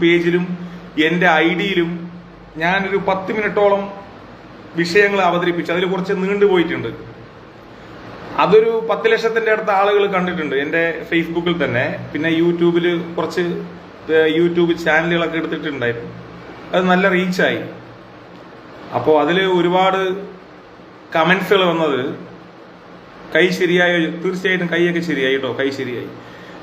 പേജിലും എന്റെ ഐ ഡിയിലും ഞാനൊരു പത്ത് മിനിറ്റോളം വിഷയങ്ങൾ അവതരിപ്പിച്ചു അതിൽ കുറച്ച് നീണ്ടുപോയിട്ടുണ്ട് അതൊരു പത്ത് ലക്ഷത്തിന്റെ അടുത്ത ആളുകൾ കണ്ടിട്ടുണ്ട്. എന്റെ ഫേസ്ബുക്കിൽ തന്നെ. പിന്നെ യൂട്യൂബിൽ കുറച്ച് യൂട്യൂബ് ചാനലുകളൊക്കെ എടുത്തിട്ടുണ്ടായിരുന്നു. അത് നല്ല റീച്ചായി. അപ്പോൾ അതിൽ ഒരുപാട് കമന്റ്സുകൾ വന്നത് കൈ ശരിയായോ? തീർച്ചയായിട്ടും കൈയൊക്കെ ശരിയായി കേട്ടോ. കൈ ശരിയായി.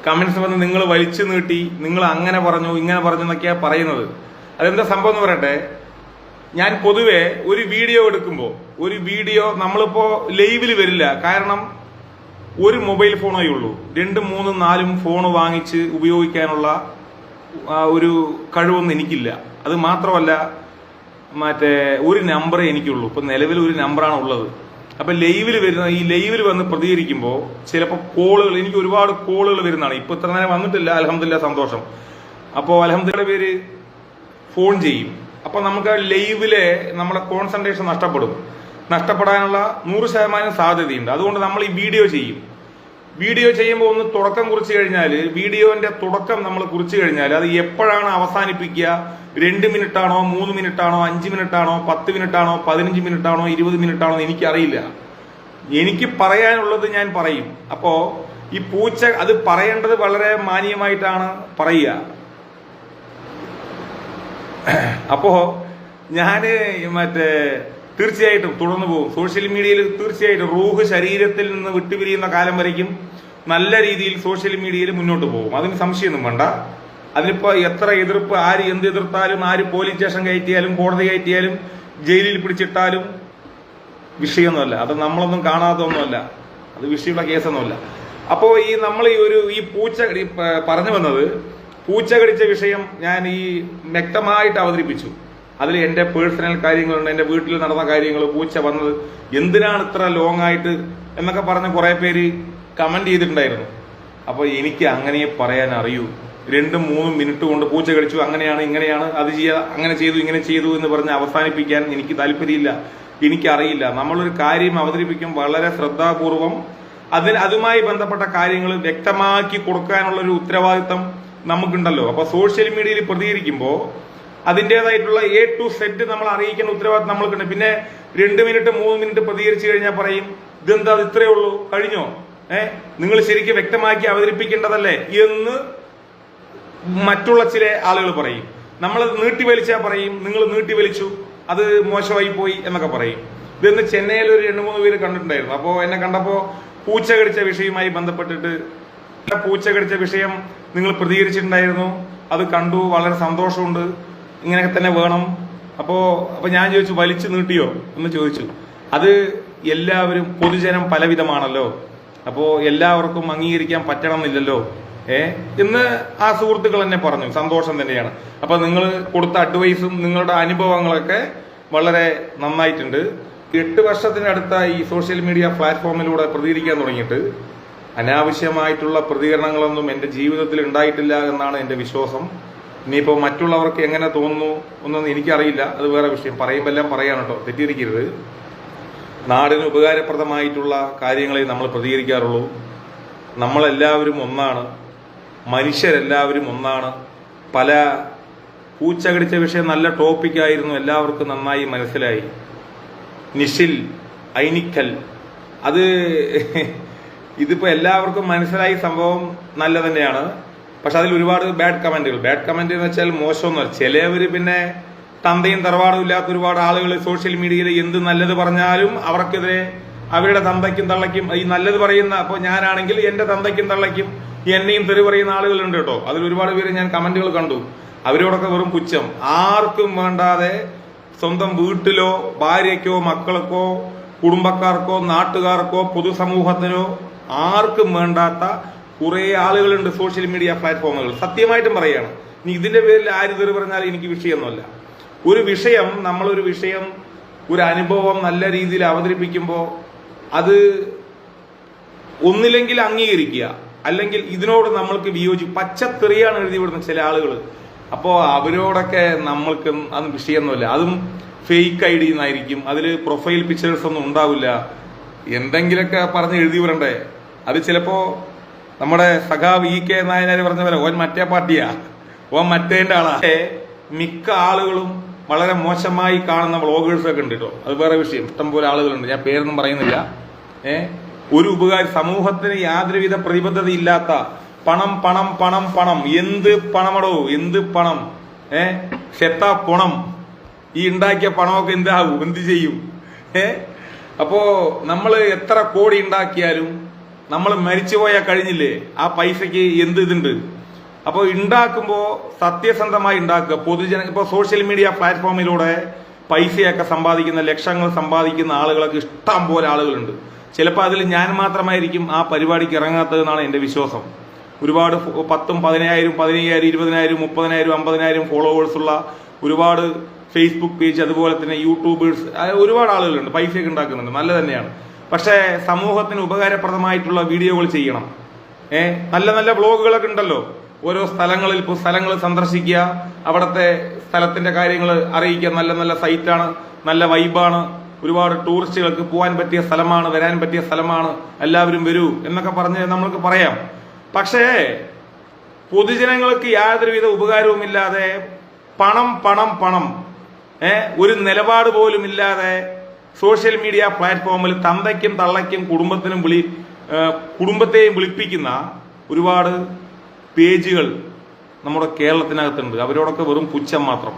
കമന്റ്സ് വന്ന് നിങ്ങൾ വലിച്ചു നീട്ടി നിങ്ങൾ അങ്ങനെ പറഞ്ഞു ഇങ്ങനെ പറഞ്ഞു എന്നൊക്കെയാ പറയുന്നത്. അതെന്താ സംഭവം എന്ന് പറയട്ടെ? ഞാൻ പൊതുവെ ഒരു വീഡിയോ എടുക്കുമ്പോൾ ഒരു വീഡിയോ നമ്മളിപ്പോ ലൈവിൽ വരില്ല. കാരണം ഒരു മൊബൈൽ ഫോണേ ഉള്ളൂ. രണ്ടും മൂന്നും നാലും ഫോൺ വാങ്ങിച്ച് ഉപയോഗിക്കാനുള്ള ഒരു കഴിവൊന്നും എനിക്കില്ല. അത് മാത്രമല്ല മറ്റേ ഒരു നമ്പറേ എനിക്കുള്ളൂ. ഇപ്പൊ നിലവിൽ ഒരു നമ്പറാണ് ഉള്ളത് അപ്പൊ ലൈവിൽ വരുന്ന ഈ ലൈവിൽ വന്ന് പ്രതികരിക്കുമ്പോൾ ചിലപ്പോൾ കോളുകൾ എനിക്ക് ഒരുപാട് കോളുകൾ വരുന്നതാണ്. ഇപ്പൊ ഇത്ര നേരം വന്നിട്ടില്ല. അലഹമില്ല സന്തോഷം. അപ്പോൾ അലഹമ്മദിയുടെ പേര് ഫോൺ ചെയ്യും. അപ്പൊ നമുക്ക് ലൈവിലെ നമ്മുടെ കോൺസെൻട്രേഷൻ നഷ്ടപ്പെടും. നഷ്ടപ്പെടാനുള്ള നൂറ് ശതമാനം സാധ്യതയുണ്ട്. അതുകൊണ്ട് നമ്മൾ ഈ വീഡിയോ ചെയ്യും. വീഡിയോ ചെയ്യുമ്പോൾ ഒന്ന് തുടക്കം കുറിച്ച് കഴിഞ്ഞാൽ വീഡിയോന്റെ തുടക്കം നമ്മൾ കുറിച്ച് കഴിഞ്ഞാൽ അത് എപ്പോഴാണ് അവസാനിപ്പിക്കുക രണ്ട് മിനിറ്റ് ആണോ മൂന്ന് മിനിറ്റ് ആണോ അഞ്ച് മിനിറ്റ് ആണോ പത്ത് മിനിറ്റ് ആണോ പതിനഞ്ച് മിനിറ്റ് ആണോ ഇരുപത് മിനിറ്റ് ആണോ എനിക്കറിയില്ല. എനിക്ക് പറയാനുള്ളത് ഞാൻ പറയും. അപ്പോ ഈ പൂച്ച അത് പറയേണ്ടത് വളരെ മാന്യമായിട്ടാണ് പറയുക. അപ്പോ ഞാൻ മറ്റേ തീർച്ചയായിട്ടും തുടർന്നു പോകും. സോഷ്യൽ മീഡിയയിൽ തീർച്ചയായിട്ടും റൂഹ് ശരീരത്തിൽ നിന്ന് വിട്ടുപിരിയുന്ന കാലം വരയ്ക്കും. നല്ല രീതിയിൽ സോഷ്യൽ മീഡിയയിൽ മുന്നോട്ട് പോകും. അതിന് സംശയമൊന്നും വേണ്ട. അതിനിപ്പോ എത്ര എതിർപ്പ് ആര് എന്ത് എതിർത്താലും ആര് പോലീസ് സ്റ്റേഷൻ കയറ്റിയാലും കോടതി കയറ്റിയാലും ജയിലിൽ പിടിച്ചിട്ടാലും വിഷയമൊന്നുമല്ല. അത് നമ്മളൊന്നും കാണാത്തൊന്നുമല്ല അത് വിഷയമുള്ള കേസൊന്നുമല്ല. അപ്പോ ഈ നമ്മൾ ഈ ഒരു ഈ പൂച്ച പറഞ്ഞു വന്നത് പൂച്ച കടിച്ച വിഷയം ഞാൻ ഈ വ്യക്തമായിട്ട് അവതരിപ്പിച്ചു. അതിൽ എന്റെ പേഴ്സണൽ കാര്യങ്ങളുണ്ട് എന്റെ വീട്ടിൽ നടന്ന കാര്യങ്ങൾ പൂച്ച വന്നത് എന്തിനാണ് ഇത്ര ലോങ് ആയിട്ട് എന്നൊക്കെ പറഞ്ഞ് കുറെ പേര് കമന്റ് ചെയ്തിട്ടുണ്ടായിരുന്നു. അപ്പൊ എനിക്ക് അങ്ങനെ പറയാൻ അറിയൂ. രണ്ടും മൂന്നും മിനിറ്റ് കൊണ്ട് പൂച്ച കടിച്ചു അങ്ങനെയാണ് ഇങ്ങനെയാണ് അത് ചെയ്യുക അങ്ങനെ ചെയ്തു ഇങ്ങനെ ചെയ്തു എന്ന് പറഞ്ഞ് അവസാനിപ്പിക്കാൻ എനിക്ക് താല്പര്യമില്ല. എനിക്കറിയില്ല. നമ്മളൊരു കാര്യം അവതരിപ്പിക്കും വളരെ ശ്രദ്ധാപൂർവം. അതിൽ അതുമായി ബന്ധപ്പെട്ട കാര്യങ്ങൾ വ്യക്തമാക്കി കൊടുക്കാനുള്ള ഒരു ഉത്തരവാദിത്തം നമുക്കുണ്ടല്ലോ. അപ്പൊ സോഷ്യൽ മീഡിയയിൽ പ്രതികരിക്കുമ്പോൾ അതിന്റെതായിട്ടുള്ള എ ടു സെറ്റ് നമ്മൾ അറിയിക്കേണ്ട ഉത്തരവാദിത്തം നമ്മൾക്കുണ്ട്. പിന്നെ രണ്ട് മിനിറ്റ് മൂന്ന് മിനിറ്റ് പ്രതികരിച്ചു കഴിഞ്ഞാൽ പറയും ഇതെന്താ ഇത്രയേ ഉള്ളൂ? കഴിഞ്ഞോ? ഏഹ് നിങ്ങൾ ശരിക്കും വ്യക്തമാക്കി അവതരിപ്പിക്കേണ്ടതല്ലേ? എന്ന് മറ്റുള്ള ചില ആളുകൾ പറയും. നമ്മൾ നീട്ടി വലിച്ചാൽ പറയും നിങ്ങൾ നീട്ടി വലിച്ചു അത് മോശമായി പോയി എന്നൊക്കെ പറയും. ഇതെന്ന് ചെന്നൈയിൽ ഒരു രണ്ട് മൂന്ന് പേര് കണ്ടിട്ടുണ്ടായിരുന്നു. അപ്പോൾ എന്നെ കണ്ടപ്പോൾ പൂച്ച കടിച്ച വിഷയവുമായി ബന്ധപ്പെട്ടിട്ട് പൂച്ച കടിച്ച വിഷയം നിങ്ങൾ പ്രതികരിച്ചിട്ടുണ്ടായിരുന്നു. അത് കണ്ടു വളരെ സന്തോഷമുണ്ട്. ഇങ്ങനെയൊക്കെ തന്നെ വേണം. അപ്പോൾ അപ്പോൾ ഞാൻ ചോദിച്ചു വലിച്ചു നീട്ടിയോ? എന്ന് ചോദിച്ചു. അത് എല്ലാവരും പൊതുജനം പലവിധമാണല്ലോ. അപ്പോൾ എല്ലാവർക്കും അംഗീകരിക്കാൻ പറ്റണമെന്നില്ലല്ലോ. ഏ? എന്ന് ആ സുഹൃത്തുക്കൾ തന്നെ പറഞ്ഞു. സന്തോഷം തന്നെയാണ്. അപ്പൊ നിങ്ങൾ കൊടുത്ത അഡ്വൈസും നിങ്ങളുടെ അനുഭവങ്ങളൊക്കെ വളരെ നന്നായിട്ടുണ്ട്. എട്ട് വർഷത്തിനടുത്ത ഈ സോഷ്യൽ മീഡിയ പ്ലാറ്റ്ഫോമിലൂടെ പ്രതികരിക്കാൻ തുടങ്ങിയിട്ട് അനാവശ്യമായിട്ടുള്ള പ്രതികരണങ്ങളൊന്നും എന്റെ ജീവിതത്തിൽ ഉണ്ടായിട്ടില്ല എന്നാണ് എന്റെ വിശ്വാസം. ഇനിയിപ്പോൾ മറ്റുള്ളവർക്ക് എങ്ങനെ തോന്നുന്നു എന്നൊന്നും എനിക്കറിയില്ല. അത് വേറെ വിഷയം. പറയുമ്പോൾ എല്ലാം പറയാണ് കേട്ടോ. തെറ്റിയിരിക്കരുത് നാടിന് ഉപകാരപ്രദമായിട്ടുള്ള കാര്യങ്ങളെ നമ്മൾ പ്രതികരിക്കാറുള്ളൂ. നമ്മളെല്ലാവരും ഒന്നാണ്. മനുഷ്യരെല്ലാവരും ഒന്നാണ്. പല പൂച്ച കടിച്ച വിഷയം നല്ല ടോപ്പിക്കായിരുന്നു എല്ലാവർക്കും നന്നായി മനസ്സിലായി. നിഷിൽ ഐനിക്കൽ. അത് ഇതിപ്പോൾ എല്ലാവർക്കും മനസ്സിലായി സംഭവം നല്ല തന്നെയാണ്. പക്ഷെ അതിൽ ഒരുപാട് ബാഡ് കമന്റുകൾ ബാഡ് കമന്റ് എന്ന് വെച്ചാൽ മോശമൊന്നുമല്ല ചിലവർ പിന്നെ തന്തയും തറവാടും ഇല്ലാത്ത ഒരുപാട് ആളുകൾ സോഷ്യൽ മീഡിയയിൽ എന്ത് നല്ലത് പറഞ്ഞാലും അവർക്കെതിരെ അവരുടെ തന്തയ്ക്കും തള്ളയ്ക്കും ഈ നല്ലത് പറയുന്ന അപ്പോൾ ഞാനാണെങ്കിൽ എന്റെ തന്തയ്ക്കും തള്ളയ്ക്കും എന്നെയും തെറി പറയുന്ന ആളുകളുണ്ട് കേട്ടോ. അതിൽ ഒരുപാട് പേര് ഞാൻ കമന്റുകൾ കണ്ടു. അവരോടൊക്കെ വെറും പുച്ഛം. ആർക്കും വേണ്ടാതെ സ്വന്തം വീട്ടിലോ ഭാര്യയ്ക്കോ മക്കൾക്കോ കുടുംബക്കാർക്കോ നാട്ടുകാർക്കോ പൊതുസമൂഹത്തിനോ ആർക്കും വേണ്ടാത്ത കുറെ ആളുകളുണ്ട് സോഷ്യൽ മീഡിയ പ്ലാറ്റ്ഫോമുകൾ. സത്യമായിട്ടും പറയാണ്. ഇനി ഇതിന്റെ പേരിൽ ആര് തെറി പറഞ്ഞാൽ എനിക്ക് വിഷയമൊന്നുമല്ല. ഒരു വിഷയം നമ്മളൊരു വിഷയം ഒരു അനുഭവം നല്ല രീതിയിൽ അവതരിപ്പിക്കുമ്പോൾ അത് ഒന്നില്ലെങ്കിൽ അംഗീകരിക്കുക. അല്ലെങ്കിൽ ഇതിനോട് നമ്മൾക്ക് വിയോജി പച്ചത്തെറിയാണ് എഴുതി വിടുന്ന ചില ആളുകൾ അപ്പോൾ അവരോടൊക്കെ നമ്മൾക്ക് അത് വിഷയമൊന്നുമില്ല. അതും ഫേക്ക് ഐ ഡി എന്നായിരിക്കും. അതിൽ പ്രൊഫൈൽ പിക്ചേഴ്സ് ഒന്നും ഉണ്ടാവില്ല. എന്തെങ്കിലുമൊക്കെ പറഞ്ഞ് എഴുതി വിടണ്ടേ അത് ചിലപ്പോൾ നമ്മുടെ സഖാവ് ഇ കെ നായനാര് പറഞ്ഞ പോലെ ഓൻ മറ്റേ പാർട്ടിയാ. ഓൻ മറ്റേന്റെ ആളാ. മിക്ക ആളുകളും വളരെ മോശമായി കാണുന്ന വ്ളോഗേഴ്സൊക്കെ ഉണ്ട് കേട്ടോ. അത് വേറെ വിഷയം. ഇഷ്ടംപോലെ ആളുകളുണ്ട്. ഞാൻ പേരൊന്നും പറയുന്നില്ല. ഏ? ഒരു ഉപകാര സമൂഹത്തിന് യാതൊരുവിധ പ്രതിബദ്ധത ഇല്ലാത്ത പണം പണം പണം പണം. എന്ത് പണമടോ? എന്ത് പണം? ഏ? ക്ഷത്ത പണം. ഈ ഉണ്ടാക്കിയ പണമൊക്കെ എന്താകും എന്ത് ചെയ്യും? ഏ? അപ്പോ നമ്മൾ എത്ര കോടി ഉണ്ടാക്കിയാലും നമ്മൾ മരിച്ചു പോയാൽ കഴിഞ്ഞില്ലേ? ആ പൈസക്ക് എന്ത് ഇതുണ്ട്? അപ്പോൾ ഉണ്ടാക്കുമ്പോൾ സത്യസന്ധമായി ഉണ്ടാക്കുക. പൊതുജന ഇപ്പോൾ സോഷ്യൽ മീഡിയ പ്ലാറ്റ്ഫോമിലൂടെ പൈസയൊക്കെ സമ്പാദിക്കുന്ന ലക്ഷങ്ങൾ സമ്പാദിക്കുന്ന ആളുകളൊക്കെ ഇഷ്ടം പോലെ ആളുകളുണ്ട്. ചിലപ്പോൾ അതിൽ ഞാൻ മാത്രമായിരിക്കും ആ പരിപാടിക്ക് ഇറങ്ങാത്തതെന്നാണ് എന്റെ വിശ്വാസം. ഒരുപാട് പത്തും പതിനായിരം പതിനയ്യായിരം ഇരുപതിനായിരം മുപ്പതിനായിരം അമ്പതിനായിരം ഫോളോവേഴ്സ് ഉള്ള ഒരുപാട് ഫേസ്ബുക്ക് പേജ് അതുപോലെ തന്നെ യൂട്യൂബേഴ്സ് ഒരുപാട് ആളുകളുണ്ട് പൈസയൊക്കെ ഉണ്ടാക്കുന്നുണ്ട് നല്ല തന്നെയാണ്. പക്ഷേ സമൂഹത്തിന് ഉപകാരപ്രദമായിട്ടുള്ള വീഡിയോകൾ ചെയ്യണം. ഏ നല്ല നല്ല വ്ളോഗുകളൊക്കെ ഉണ്ടല്ലോ. ഓരോ സ്ഥലങ്ങളിൽ ഇപ്പോൾ സ്ഥലങ്ങൾ സന്ദർശിക്കുക അവിടുത്തെ സ്ഥലത്തിന്റെ കാര്യങ്ങൾ അറിയിക്കുക നല്ല നല്ല സൈറ്റാണ് നല്ല വൈബാണ് ഒരുപാട് ടൂറിസ്റ്റുകൾക്ക് പോകാൻ പറ്റിയ സ്ഥലമാണ് വരാൻ പറ്റിയ സ്ഥലമാണ് എല്ലാവരും വരൂ എന്നൊക്കെ പറഞ്ഞ് നമ്മൾക്ക് പറയാം. പക്ഷേ പൊതുജനങ്ങൾക്ക് യാതൊരുവിധ ഉപകാരവുമില്ലാതെ പണം പണം പണം ഒരു നിലപാട് പോലും ഇല്ലാതെ സോഷ്യൽ മീഡിയ പ്ലാറ്റ്ഫോമിൽ തന്തയ്ക്കും തള്ളയ്ക്കും കുടുംബത്തിനും വിളി കുടുംബത്തെയും വിളിപ്പിക്കുന്ന ഒരുപാട് പേജുകൾ നമ്മുടെ കേരളത്തിനകത്തുണ്ട്. അവരോടൊക്കെ വെറും പുച്ഛം മാത്രം.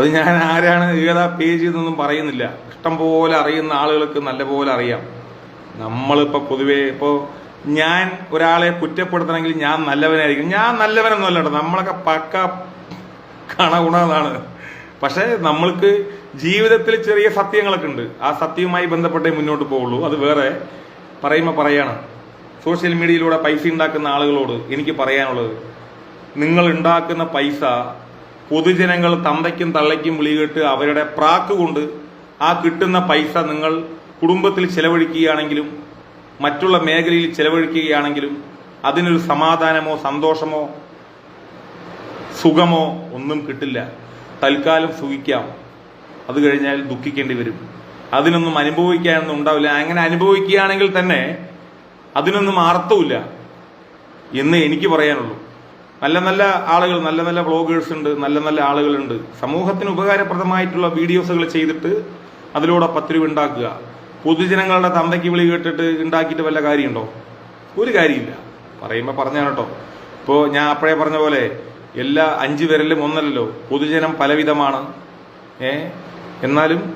അത് ഞാൻ ആരാണ്? ഏതാ പേജ് എന്നൊന്നും പറയുന്നില്ല. ഇഷ്ടം പോലെ അറിയുന്ന ആളുകൾക്ക് നല്ലപോലെ അറിയാം. നമ്മളിപ്പോ പൊതുവെ ഇപ്പോ ഞാൻ ഒരാളെ കുറ്റപ്പെടുത്തണമെങ്കിൽ ഞാൻ നല്ലവനായിരിക്കും. ഞാൻ നല്ലവനൊന്നുമല്ല നമ്മളൊക്കെ പക്ക കണഗുണതാണ് പക്ഷെ നമ്മൾക്ക് ജീവിതത്തിൽ ചെറിയ സത്യങ്ങളൊക്കെ ഉണ്ട്. ആ സത്യവുമായി ബന്ധപ്പെട്ടേ മുന്നോട്ട് പോവുള്ളൂ. അത് വേറെ പറയുമ്പോൾ പറയാണ്. സോഷ്യൽ മീഡിയയിലൂടെ പൈസ ഉണ്ടാക്കുന്ന ആളുകളോട് എനിക്ക് പറയാനുള്ളത് നിങ്ങൾ ഉണ്ടാക്കുന്ന പൈസ പൊതുജനങ്ങൾ തന്തയ്ക്കും തള്ളയ്ക്കും വിളികെട്ട് അവരുടെ പ്രാക്ക് കൊണ്ട് ആ കിട്ടുന്ന പൈസ നിങ്ങൾ കുടുംബത്തിൽ ചെലവഴിക്കുകയാണെങ്കിലും മറ്റുള്ള മേഖലയിൽ ചെലവഴിക്കുകയാണെങ്കിലും അതിനൊരു സമാധാനമോ സന്തോഷമോ സുഖമോ ഒന്നും കിട്ടില്ല. തൽക്കാലം സുഖിക്കാം. അത് കഴിഞ്ഞാൽ ദുഃഖിക്കേണ്ടി വരും. അതിനൊന്നും അനുഭവിക്കാനൊന്നും ഉണ്ടാവില്ല. അങ്ങനെ അനുഭവിക്കുകയാണെങ്കിൽ തന്നെ അതിനൊന്നും അർത്ഥമില്ല എന്ന് എനിക്ക് പറയാനുള്ളൂ. നല്ല നല്ല ആളുകൾ നല്ല നല്ല വ്ളോഗേഴ്സ് ഉണ്ട് നല്ല നല്ല ആളുകളുണ്ട്. സമൂഹത്തിന് ഉപകാരപ്രദമായിട്ടുള്ള വീഡിയോസുകൾ ചെയ്തിട്ട് അതിലൂടെ പത്ത് രൂപ ഉണ്ടാക്കുക. പൊതുജനങ്ങളുടെ തന്തയ്ക്ക് വിളി കേട്ടിട്ട് ഉണ്ടാക്കിയിട്ട് വല്ല കാര്യമുണ്ടോ? ഒരു കാര്യമില്ല. പറയുമ്പോൾ പറഞ്ഞാണ് കേട്ടോ. ഇപ്പോൾ ഞാൻ അപ്പോഴേ പറഞ്ഞ പോലെ എല്ലാ അഞ്ച് വിരലും ഒന്നല്ലല്ലോ പൊതുജനം പലവിധമാണ്. ഏ? എന്നാലും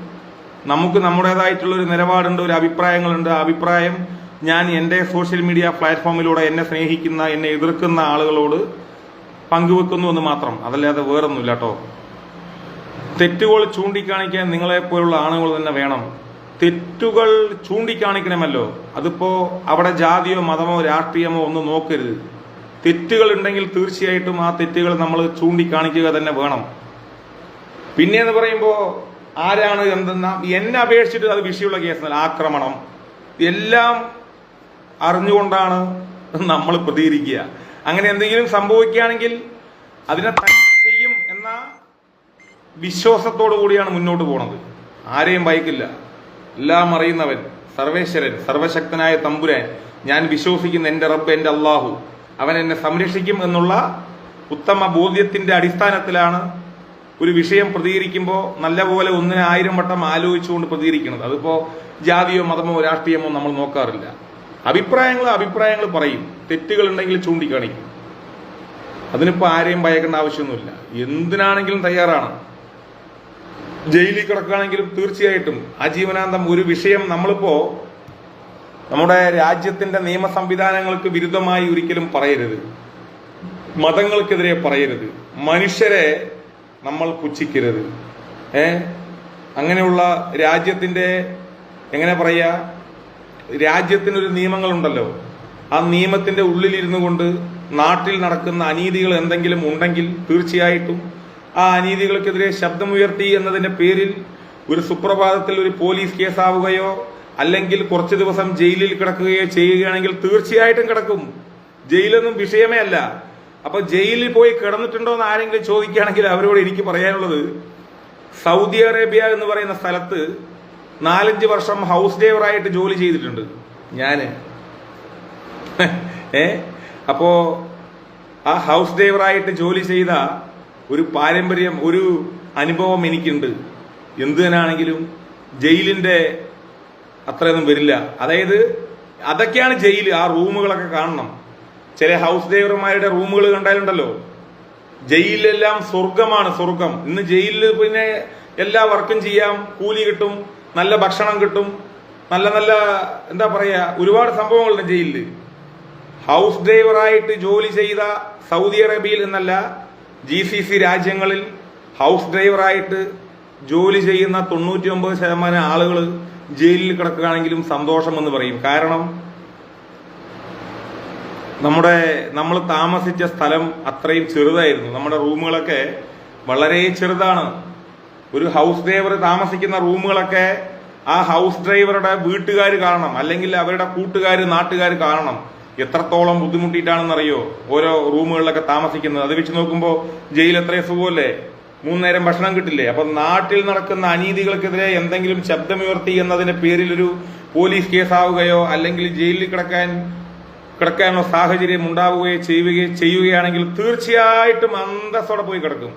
നമുക്ക് നമ്മുടേതായിട്ടുള്ളൊരു നിലപാടുണ്ട് ഒരു അഭിപ്രായങ്ങളുണ്ട്. ആ അഭിപ്രായം ഞാൻ എന്റെ സോഷ്യൽ മീഡിയ പ്ലാറ്റ്ഫോമിലൂടെ എന്നെ സ്നേഹിക്കുന്ന എന്നെ എതിർക്കുന്ന ആളുകളോട് പങ്കുവെക്കുന്നു എന്ന് മാത്രം. അതല്ലാതെ വേറൊന്നുമില്ല കേട്ടോ തെറ്റുകൾ ചൂണ്ടിക്കാണിക്കാൻ നിങ്ങളെ പോലുള്ള ആളുകൾ തന്നെ വേണം. തെറ്റുകൾ ചൂണ്ടിക്കാണിക്കണമല്ലോ. അതിപ്പോ അവിടെ ജാതിയോ മതമോ രാഷ്ട്രീയമോ ഒന്നും നോക്കരുത്. തെറ്റുകൾ ഉണ്ടെങ്കിൽ തീർച്ചയായിട്ടും ആ തെറ്റുകൾ നമ്മൾ ചൂണ്ടിക്കാണിക്കുക തന്നെ വേണം. പിന്നെ എന്ന് പറയുമ്പോൾ ആരാണ് എന്തെന്ന എന്നെ അപേക്ഷിച്ചിട്ട് അത് വിഷയമുള്ള കേസല്ല. ആക്രമണം. എല്ലാം അറിഞ്ഞുകൊണ്ടാണ് നമ്മൾ പ്രതികരിക്കുക. അങ്ങനെ എന്തെങ്കിലും സംഭവിക്കുകയാണെങ്കിൽ അതിനെ ചെയ്യും എന്ന വിശ്വാസത്തോടു കൂടിയാണ് മുന്നോട്ട് പോണത്. ആരെയും ഭയക്കില്ല. എല്ലാം അറിയുന്നവൻ സർവേശ്വരൻ സർവശക്തനായ തമ്പുരാൻ. ഞാൻ വിശ്വസിക്കുന്ന എന്റെ റബ്ബ് എന്റെ അള്ളാഹു. അവൻ എന്നെ സംരക്ഷിക്കും എന്നുള്ള ഉത്തമ ബോധ്യത്തിന്റെ അടിസ്ഥാനത്തിലാണ് ഒരു വിഷയം പ്രതികരിക്കുമ്പോൾ നല്ലപോലെ ഒന്നിനെ ആയിരം വട്ടം ആലോചിച്ചുകൊണ്ട് പ്രതികരിക്കുന്നത്. അതിപ്പോ ജാതിയോ മതമോ രാഷ്ട്രീയമോ നമ്മൾ നോക്കാറില്ല. അഭിപ്രായങ്ങൾ അഭിപ്രായങ്ങൾ പറയും. തെറ്റുകൾ ഉണ്ടെങ്കിൽ ചൂണ്ടിക്കാണിക്കും. അതിനിപ്പോ ആരെയും ഭയക്കേണ്ട ആവശ്യമൊന്നുമില്ല. എന്തിനാണെങ്കിലും തയ്യാറാണ്. ജയിലിൽ കിടക്കുകയാണെങ്കിലും തീർച്ചയായിട്ടും ആജീവനാന്തം ഒരു വിഷയം നമ്മളിപ്പോ നമ്മുടെ രാജ്യത്തിന്റെ നിയമ സംവിധാനങ്ങൾക്ക് വിരുദ്ധമായി ഒരിക്കലും പറയരുത്. മതങ്ങൾക്കെതിരെ പറയരുത്. മനുഷ്യരെ നമ്മൾ പുച്ഛിക്കരുത്. ഏ? അങ്ങനെയുള്ള രാജ്യത്തിന്റെ എങ്ങനെ പറയാ രാജ്യത്തിനൊരു നിയമങ്ങളുണ്ടല്ലോ. ആ നിയമത്തിന്റെ ഉള്ളിലിരുന്നു കൊണ്ട് നാട്ടിൽ നടക്കുന്ന അനീതികൾ എന്തെങ്കിലും ഉണ്ടെങ്കിൽ തീർച്ചയായിട്ടും ആ അനീതികൾക്കെതിരെ ശബ്ദമുയർത്തി എന്നതിന്റെ പേരിൽ ഒരു സുപ്രഭാതത്തിൽ ഒരു പോലീസ് കേസാവുകയോ അല്ലെങ്കിൽ കുറച്ച് ദിവസം ജയിലിൽ കിടക്കുകയോ ചെയ്യുകയാണെങ്കിൽ തീർച്ചയായിട്ടും കിടക്കും. ജയിലൊന്നും വിഷയമേ അല്ല. അപ്പൊ ജയിലിൽ പോയി കിടന്നിട്ടുണ്ടോ എന്ന് ആരെങ്കിലും ചോദിക്കുകയാണെങ്കിൽ അവരോട് എനിക്ക് പറയാനുള്ളത് സൗദി അറേബ്യ എന്ന് പറയുന്ന സ്ഥലത്ത് നാലഞ്ച് വർഷം ഹൗസ് ഡ്രൈവറായിട്ട് ജോലി ചെയ്തിട്ടുണ്ട്. ഞാൻ ഏ? അപ്പോ ആ ഹൗസ് ഡ്രൈവറായിട്ട് ജോലി ചെയ്ത ഒരു പാരമ്പര്യം ഒരു അനുഭവം എനിക്കുണ്ട്. എന്തിനാണെങ്കിലും ജയിലിന്റെ അത്രയൊന്നും വരില്ല. അതായത് അതൊക്കെയാണ് ജയിൽ ആ റൂമുകളൊക്കെ കാണണം. ചില ഹൗസ് ഡ്രൈവർമാരുടെ റൂമുകൾ കണ്ടാലുണ്ടല്ലോ? ജയിലെല്ലാം സ്വർഗമാണ് സ്വർഗം ഇന്ന് ജയിലിൽ പിന്നെ എല്ലാ വർക്കും ചെയ്യാം കൂലി കിട്ടും. നല്ല ഭക്ഷണം കിട്ടും. നല്ല നല്ല എന്താ പറയുക ഒരുപാട് സംഭവങ്ങളുണ്ട് ജയിലിൽ ഹൗസ് ഡ്രൈവറായിട്ട് ജോലി ചെയ്ത സൗദി അറേബ്യയിൽ എന്നല്ല ജി സി സി രാജ്യങ്ങളിൽ ഹൗസ് ഡ്രൈവറായിട്ട് ജോലി ചെയ്യുന്ന തൊണ്ണൂറ്റി ഒമ്പത് ശതമാനം ആളുകൾ ജയിലിൽ കിടക്കുകയാണെങ്കിലും സന്തോഷം എന്ന് പറയും. കാരണം നമ്മുടെ നമ്മൾ താമസിച്ച സ്ഥലം അത്രയും ചെറുതായിരുന്നു. നമ്മുടെ റൂമുകളൊക്കെ വളരെ ചെറുതാണ്. ഒരു ഹൗസ് ഡ്രൈവർ താമസിക്കുന്ന റൂമുകളൊക്കെ ആ ഹൗസ് ഡ്രൈവറുടെ വീട്ടുകാർ കാണണം. അല്ലെങ്കിൽ അവരുടെ കൂട്ടുകാർ നാട്ടുകാർ കാണണം. എത്രത്തോളം ബുദ്ധിമുട്ടിയിട്ടാണെന്നറിയോ? ഓരോ റൂമുകളിലൊക്കെ താമസിക്കുന്നത്. അത് വെച്ച് നോക്കുമ്പോൾ ജയിൽ എത്രയും സുഖമല്ലേ മൂന്നേരം ഭക്ഷണം കിട്ടില്ലേ? അപ്പൊ നാട്ടിൽ നടക്കുന്ന അനീതികൾക്കെതിരെ എന്തെങ്കിലും ശബ്ദമുയർത്തി എന്നതിന്റെ പേരിൽ ഒരു പോലീസ് കേസാവുകയോ അല്ലെങ്കിൽ ജയിലിൽ കിടക്കാൻ കിടക്കാനുള്ള സാഹചര്യം ഉണ്ടാവുകയോ ചെയ്യുകയോ ചെയ്യുകയാണെങ്കിൽ തീർച്ചയായിട്ടും അന്തസ്സോടെ പോയി കിടക്കും.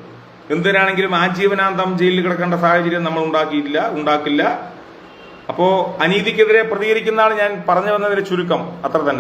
എന്തിനാണെങ്കിലും ആജീവനാന്തം ജയിലിൽ കിടക്കേണ്ട സാഹചര്യം നമ്മൾ ഉണ്ടാക്കിയിട്ടില്ല ഉണ്ടാക്കില്ല. അപ്പോ അനീതിക്കെതിരെ പ്രതികരിക്കുന്നതാണ് ഞാൻ പറഞ്ഞു വന്നതിന്റെ ചുരുക്കം. അത്ര തന്നെ.